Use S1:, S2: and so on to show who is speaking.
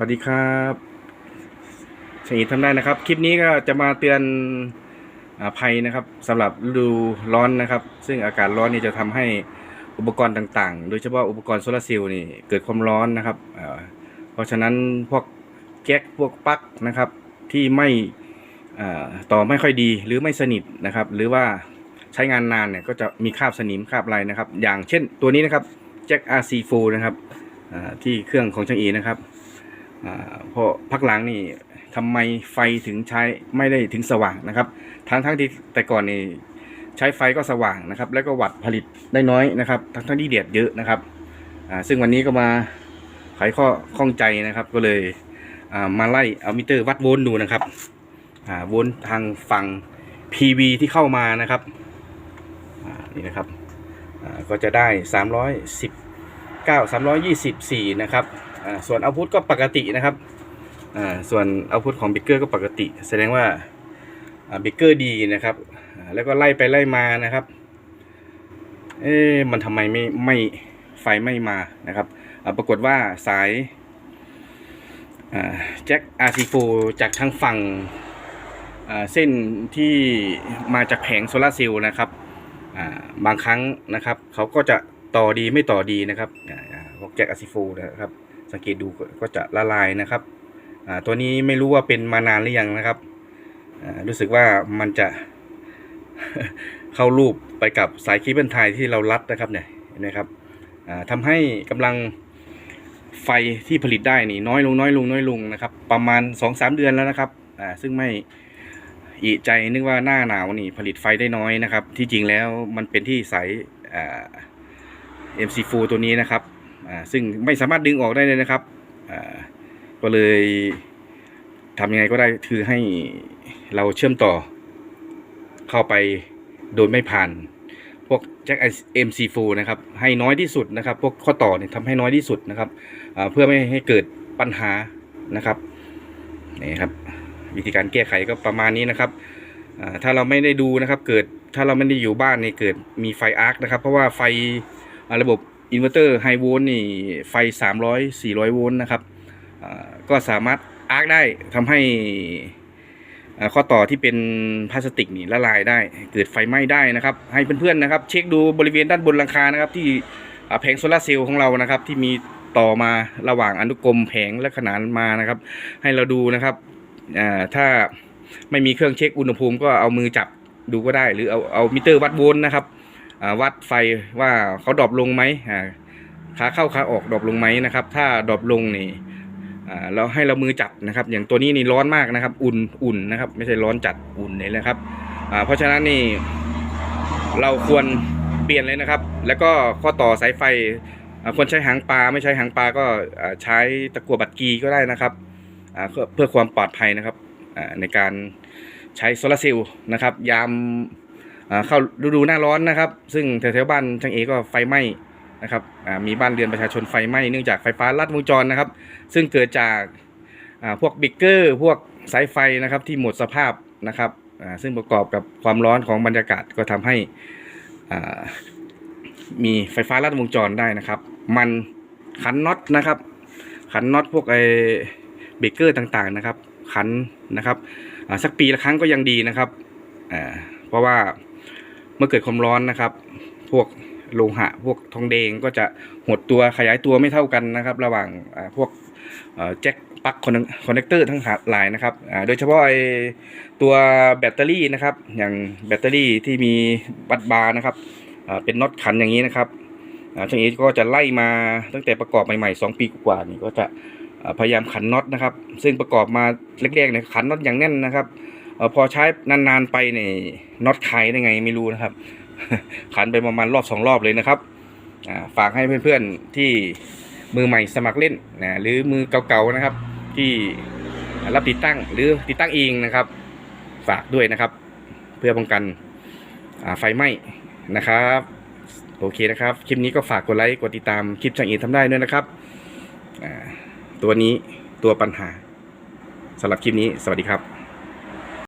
S1: วัสดีครับชงีทำได้นะครับ คลิปนี้ก็จะมาเตือนอภัยนะครับสำหรับฤดูร้อนนะครับ ซึ่งอากาศร้อนนี่จะทำให้อุปกรณ์ต่างๆ โดยเฉพาะอุปกรณ์โซลาร์เซลล์นี่เกิดความร้อนนะครับ เพราะฉะนั้นพวกแก๊กพวกปลั๊กนะครับที่ไม่ต่อไม่ค่อยดีหรือไม่สนิทนะครับ หรือว่าใช้งานนานเนี่ยก็จะมีคราบสนิมคราบอะไรนะครับ อย่างเช่นตัวนี้นะครับแจ็ค RC4 นะครับที่เครื่องของช่างอีนะครับ เพราะพักหลังนี่ทำไมไฟถึงใช้ไม่ได้ถึงสว่างนะครับ ทั้งทั้งที่แต่ก่อนนี่ใช้ไฟก็สว่างนะครับ แล้วก็วัตต์ผลิตได้น้อยนะครับ ทั้งทั้งที่เดียดเยอะนะครับซึ่งวันนี้ก็มาไขข้อข้องใจนะครับ ก็เลยมาไล่เอามิเตอร์วัดโวลต์ดูนะครับโวลต์ทางฝั่ง PV ที่เข้ามานะครับนี่นะครับก็จะได้ 319 324 นะครับ ส่วนเอาพุทก็ปกตินะครับส่วนเอาพุทของบิ๊กเกอร์ก็ปกติ แสดงว่าบิ๊กเกอร์ดีนะครับ แล้วก็ไล่ไปไล่มานะครับ เอ๊ะมันทำไมไม่ไม่ไฟไม่มานะครับ ปรากฏว่าสายแจ็ค RC4 จากทางฝั่งเส้นที่มาจากแผงโซลาเซลล์นะครับบางครั้งนะครับเขาก็จะต่อดีไม่ต่อดีนะครับอ่าอ่าพวกแจ็ค RC4 นะครับ สังเกตดูก็จะละลายนะครับตัวนี้ไม่รู้ว่าเป็นมานานหรือยังนะครับรู้สึกว่ามันจะเข้ารูปไปกับสายคเบิลไทยที่เรารัดนะครับเนี่ยเห็นไหมครับอ่าทำให้กำลังไฟที่ผลิตได้นี่น้อยลงน้อยลงน้อยลงนะครับ ประมาณ 2-3 เดือนแล้วนะครับซึ่งไม่อีใจนึกว่าหน้าหนาวนี่ผลิตไฟได้น้อยนะครับ ที่จริงแล้วมันเป็นที่สายอ่า MC4 ตัวนี้นะครับ ซึ่งไม่สามารถดึงออกได้เลยนะครับก็เลยทำยังไงก็ได้คือให้เราเชื่อมต่อเข้าไปโดยไม่ผ่านพวกแจ็ค MC4 นะครับให้น้อยที่สุดนะครับ พวกข้อต่อเนี่ยทำให้น้อยที่สุดนะครับเพื่อไม่ให้เกิดปัญหานะครับนี่ครับ วิธีการแก้ไขก็ประมาณนี้นะครับถ้าเราไม่ได้ดูนะครับ เกิดถ้าเราไม่ได้อยู่บ้านนี่เกิดมีไฟอาร์คนะครับ เพราะว่าไฟระบบ อินเวอร์เตอร์ไฮโวลต์นี่ไฟ 300 400 โวลต์นะครับก็สามารถอาร์คได้ทำให้ข้อต่อที่เป็นพลาสติกนี่ละลายได้ เกิดไฟไหม้ได้นะครับ ให้เพื่อนๆนะครับ เช็คดูบริเวณด้านบนหลังคานะครับ ที่แผงโซลาเซลล์ของเรานะครับ ที่มีต่อมาระหว่างอนุกรมแผงและขนานมานะครับ ให้เราดูนะครับถ้าไม่มีเครื่องเช็คอุณหภูมิก็เอามือจับดูก็ได้ หรือเอาเอามิเตอร์วัดโวลต์นะครับ วัดไฟว่าเขาดรอปลงไหมขาเข้าขาออกดรอปลงไหมนะครับ ถ้าดรอปลงนี่เราให้เรามือจับนะครับ อย่างตัวนี้นี่ร้อนมากนะครับ อุ่นอุ่นนะครับ ไม่ใช่ร้อนจัดอุ่นเลยนะครับเพราะฉะนั้นนี่เราควรเปลี่ยนเลยนะครับ แล้วก็ข้อต่อสายไฟควรใช้หางปลาไม่ใช้หางปลาก็ใช้ตะกั่วบัตรกีก็ได้นะครับเพื่อเพื่อความปลอดภัยนะครับในการใช้โซลาร์เซลล์นะครับ ยาม เข้าฤดูหน้าร้อนนะครับ ซึ่งแถวๆบ้านช่างเอก็ไฟไหม้นะครับมีบ้านเรือนประชาชนไฟไหม้เนื่องจากไฟฟ้าลัดวงจรนะครับ ซึ่งเกิดจากพวกบิ๊กเกอร์พวกสายไฟนะครับที่หมดสภาพนะครับซึ่งประกอบกับความร้อนของบรรยากาศก็ทำให้มีไฟฟ้าลัดวงจรได้นะครับ มันขันน็อตนะครับ ขันน็อตพวกไอ้เบรกเกอร์ต่างๆนะครับ ขันนะครับสักปีละครั้งก็ยังดีนะครับเพราะว่า เมื่อเกิดความร้อนนะครับ พวกโลหะ พวกทองแดงก็จะหดตัวขยายตัวไม่เท่ากันนะครับ ระหว่างพวกแจ็คปลั๊กคอนเนคเตอร์ทั้งหลายนะครับ โดยเฉพาะไอตัวแบตเตอรี่นะครับ อย่างแบตเตอรี่ที่มีบัตบาร์นะครับ เป็นน็อตขันอย่างนี้นะครับช่างเอก็จะไล่มาตั้งแต่ประกอบใหม่ๆ 2 ปีกว่านี่ก็จะพยายามขันน็อตนะครับ ซึ่งประกอบมาแรกๆเนี่ยขันน็อตอย่างแน่นนะครับ เออพอใช้นานๆไปเนี่ยน็อตคายได้ไงไม่รู้นะครับ ขันไปประมาณรอบสองรอบเลยนะครับฝากให้เพื่อนๆที่มือใหม่สมัครเล่นนะหรือมือเก่าๆนะครับ ที่รับติดตั้งหรือติดตั้งเองนะครับ ฝากด้วยนะครับ เพื่อป้องกันไฟไหม้นะครับโอเคนะครับ คลิปนี้ก็ฝากกดไลค์กดติดตามคลิปช่างเอกทำได้ด้วยนะครับตัวนี้ตัวปัญหาสำหรับคลิปนี้สวัสดีครับ